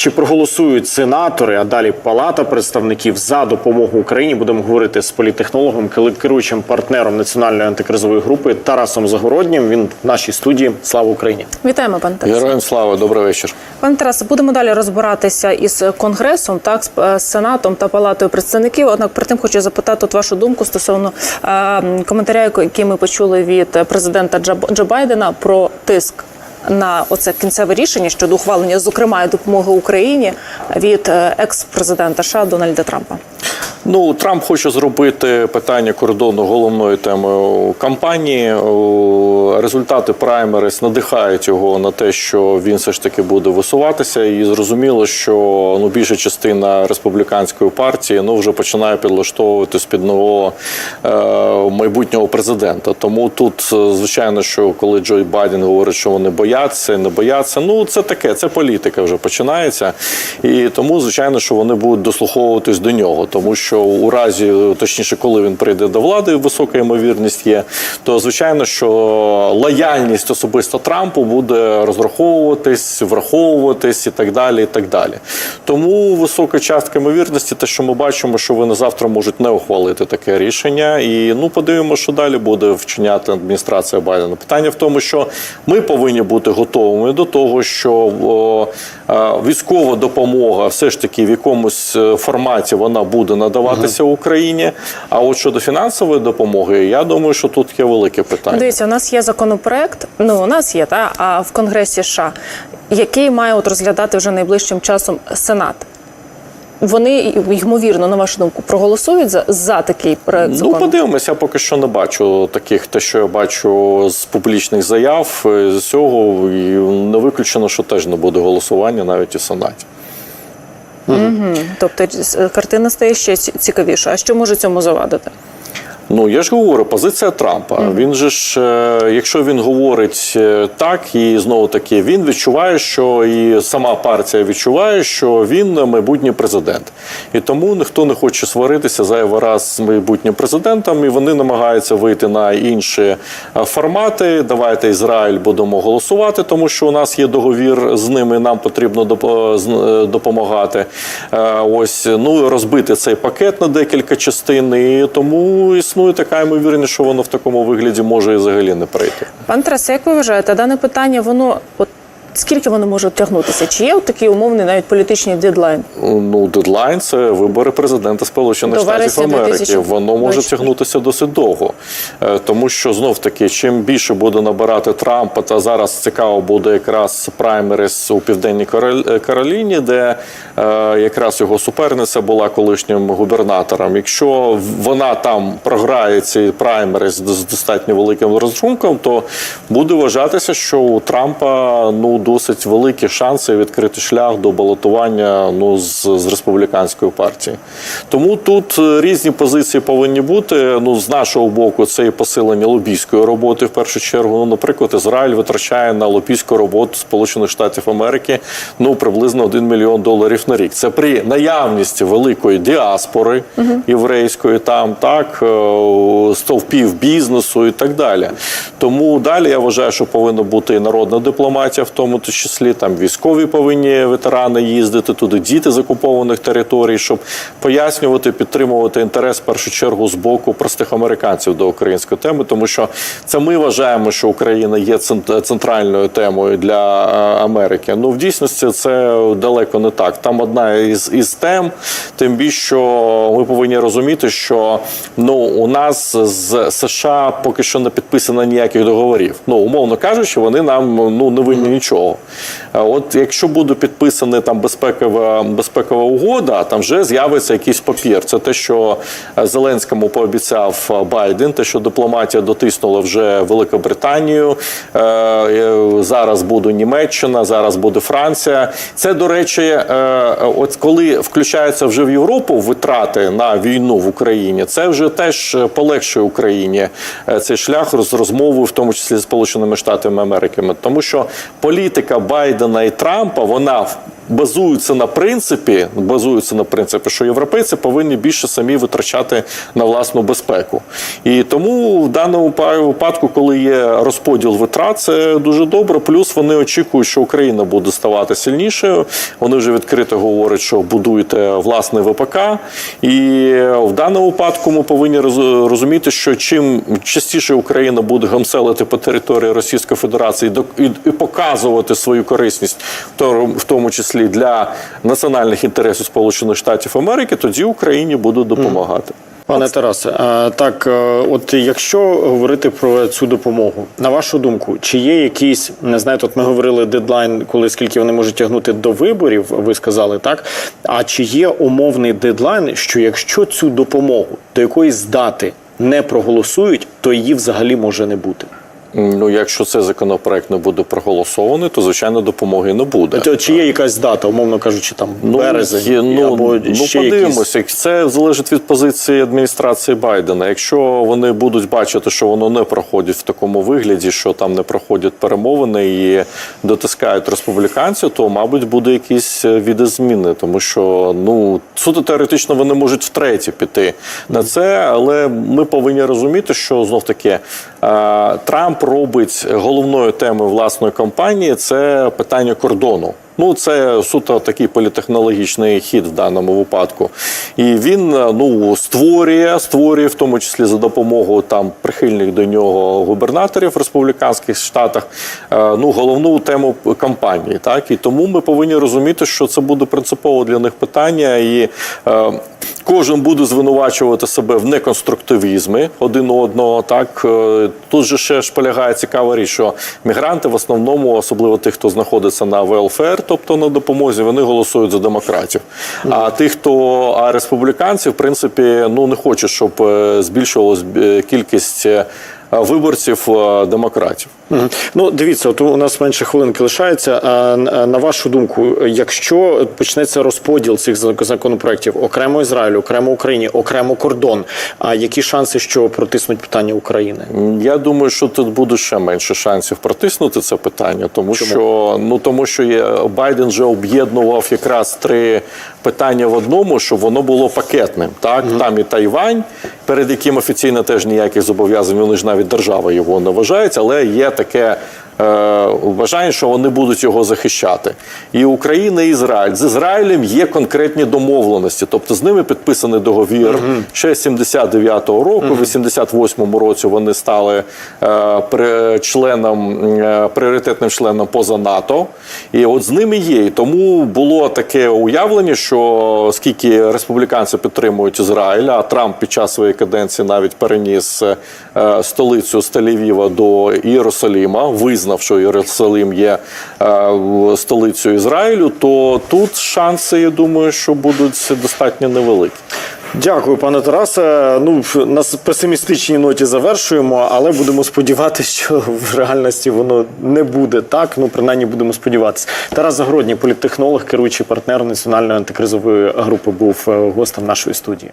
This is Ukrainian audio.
чи проголосують сенатори, а далі Палата представників за допомогу Україні? Будемо говорити з політтехнологом, керуючим партнером національної антикризової групи Тарасом Загороднім. Він в нашій студії. Слава Україні! Вітаємо, пане Тарасе. Героям слава, добрий вечір. Пане Тарасе, будемо далі розбиратися із конгресом, так з е, сенатом та палатою представників. Однак перед тим хочу запитати от вашу думку стосовно е, коментаря, який ми почули від президента Джо, Джо Байдена про тиск. На оце кінцеве рішення щодо ухвалення, зокрема, допомоги Україні від е, екс-президента США Дональда Трампа. Ну, Трамп хоче зробити питання кордону головною темою кампанії. Результати праймерис надихають його на те, що він все ж таки буде висуватися, і зрозуміло, що ну більша частина республіканської партії ну вже починає підлаштовуватись під нового е, майбутнього президента. Тому тут, е, звичайно, що коли Джой Байден говорить, що вони бояться, не бояться, ну це таке, це політика вже починається. І тому, звичайно, що вони будуть дослуховуватись до нього, тому що у разі, точніше, коли він прийде до влади, висока ймовірність є, то звичайно, що лояльність особисто Трампу буде розраховуватись, враховуватись і так далі. і так далі. Тому висока частка ймовірності, те, що ми бачимо, що вони завтра можуть не ухвалити таке рішення. І ну подивимося, що далі буде вчиняти адміністрація Байдена. Питання в тому, що ми повинні бути готовими до того, що о, е, військова допомога все ж таки в якомусь е, форматі вона буде надаватися Україні. А от щодо фінансової допомоги, я думаю, що тут є велике питання. Дивіться, у нас є законопроект. Ну у нас є та а в Конгресі США, який має от розглядати вже найближчим часом Сенат. Вони ймовірно, на вашу думку, проголосують за, за такий проект Ну, закону? подивимося, я поки що не бачу таких, те, що я бачу з публічних заяв е, з цього, і не виключено, що теж не буде голосування навіть і в Сенаті. Тобто е, картина стає ще ці- цікавіша. А що може цьому завадити? Ну я ж говорю, позиція Трампа. Він же ж, е, якщо він говорить е, так, і знову таки він відчуває, що і сама партія відчуває, що він майбутній президент, і тому ніхто не хоче сваритися зайвий раз з майбутнім президентом, і вони намагаються вийти на інші е, формати. Давайте Ізраїль будемо голосувати, тому що у нас є договір з ними. Нам потрібно допомагати. Ось ну розбити цей пакет на декілька частин, і тому існує така ймовірність, що воно в такому вигляді може і взагалі не прийти. Пан Тарасе, як ви вважаєте, дане питання, воно от скільки воно може тягнутися? Чи є такий умовний навіть політичний дедлайн? Ну, дедлайн це вибори президента Сполучених Штатів Америки. Воно може тягнутися досить довго, Е, тому що знов таки, чим більше буде набирати Трампа, та зараз цікаво буде якраз праймерис у південній Кароліні, де якраз його суперниця була колишнім губернатором. Якщо вона там програє ці праймерис з достатньо великим розрахунком, то буде вважатися, що у Трампа ну досить великі шанси відкрити шлях до балотування ну з, з республіканської партії. Тому тут е, різні позиції повинні бути. Ну з нашого боку, це і посилення лобійської роботи в першу чергу. Ну, наприклад, Ізраїль витрачає на лобійську роботу Сполучених Штатів Америки ну приблизно 1 мільйон доларів на рік. Це при наявності великої діаспори єврейської, там так е, стовпів бізнесу і так далі. Тому далі я вважаю, що повинна бути і народна дипломатія, в тому числі там військові повинні ветерани їздити туди, діти з окупованих територій, щоб пояснювати, підтримувати інтерес в першу чергу з боку простих американців до української теми, тому що це ми вважаємо, що Україна є цент- центральною темою для е, Америки. Ну в дійсності це далеко не так. Там одна із, із тем, тим більше що ми повинні розуміти, що ну у нас з США поки що не підписано ніяких договорів. Ну умовно кажучи, вони нам ну не винні нічого. От якщо буде підписана там безпекова безпекова угода, там вже з'явиться якийсь папір. Це те, що Зеленському пообіцяв Байден, те, що дипломатія дотиснула вже Великобританію. Е, Зараз буде Німеччина, зараз буде Франція. Це, до речі, е, от коли включаються вже в Європу витрати на війну в Україні, це вже теж полегшує Україні е, цей шлях з розмовою, в тому числі з Сполученими Штатами Америки. Тому що політика Байдена і Трампа, вона базуються на принципі, базуються на принципі, що європейці повинні більше самі витрачати на власну безпеку. І тому в даному випадку, коли є розподіл витрат, це дуже добре. Плюс вони очікують, що Україна буде ставати сильнішою. Вони вже відкрито говорять, що будуйте власне ВПК. І в даному випадку ми повинні розуміти, що чим частіше Україна буде гамселити по території Російської Федерації і показувати свою корисність, в тому- числі для національних інтересів Сполучених Штатів Америки, тоді Україні будуть допомагати. Пане Тарасе, так, е, от якщо говорити про цю допомогу, на вашу думку, чи є якийсь, не знаю, от ми говорили дедлайн, коли скільки вони можуть тягнути до виборів, ви сказали так. А чи є умовний дедлайн, що якщо цю допомогу до якоїсь дати не проголосують, то її взагалі може не бути? Ну, якщо цей законопроект не буде проголосований, то звичайно допомоги не буде. То чи є якась дата, умовно кажучи, там березень є, ну, або ну ще подивимося. якісь? Це залежить від позиції адміністрації Байдена. Якщо вони будуть бачити, що воно не проходить в такому вигляді, що там не проходять перемовини і дотискають республіканців, то мабуть буде якісь е, відозміни, тому що ну суто теоретично вони можуть втретє піти на це, але ми повинні розуміти, що знов таки е, Трамп робить головною темою власної кампанії це питання кордону. Ну, це суто такий політехнологічний хід в даному випадку. І він е, ну створює, створює в тому числі за допомогою там прихильних до нього губернаторів в республіканських штатах. е, Ну, головну тему кампанії. Так і тому ми повинні розуміти, що це буде принципово для них питання, і е, кожен буде звинувачувати себе в неконструктивізмі один одного. Так Е, тут же ще ж полягає цікава річ, що мігранти в основному, особливо тих, хто знаходиться на велфер, тобто на допомозі, вони голосують за демократів. А тих, хто а республіканці, в принципі, ну не хочуть, щоб е, збільшувалась е, кількість виборців е, демократів. Ну, дивіться, от у нас менше хвилинки лишається. А на вашу думку, якщо почнеться розподіл цих зак- законопроєктів окремо Ізраїлю, окремо Україні, окремо кордон, а які шанси, що протиснуть питання України? Я думаю, що тут буде ще менше шансів протиснути це питання, тому що ну тому, що є Байден вже об'єднував якраз три питання в одному, щоб воно було пакетним. Так там і Тайвань, перед яким офіційно теж ніяких зобов'язань, вони ж навіть держава його не вважають, але є таке. е, Вважання, що вони будуть його захищати, і Україна, і Ізраїль з Ізраїлем є конкретні домовленості, тобто з ними підписаний договір ще 79-го року. В 88-му році вони стали е, при- членом е, пріоритетним членом поза НАТО. І от з ними є. І тому було таке уявлення, що оскільки республіканці підтримують Ізраїль, а Трамп під час своєї каденції навіть переніс е, столицю з Тель-Авіва до Єрусалима, визнав, що Єрусалим є е, столицею Ізраїлю, то тут шанси, я думаю, що будуть достатньо невеликі. Дякую, пане Тарасе. Ну на песимістичній ноті завершуємо, але будемо сподіватися, що в реальності воно не буде так. Ну принаймні будемо сподіватися. Тарас Загородній, політтехнолог, керуючий партнер національної антикризової групи, був е, гостем нашої студії.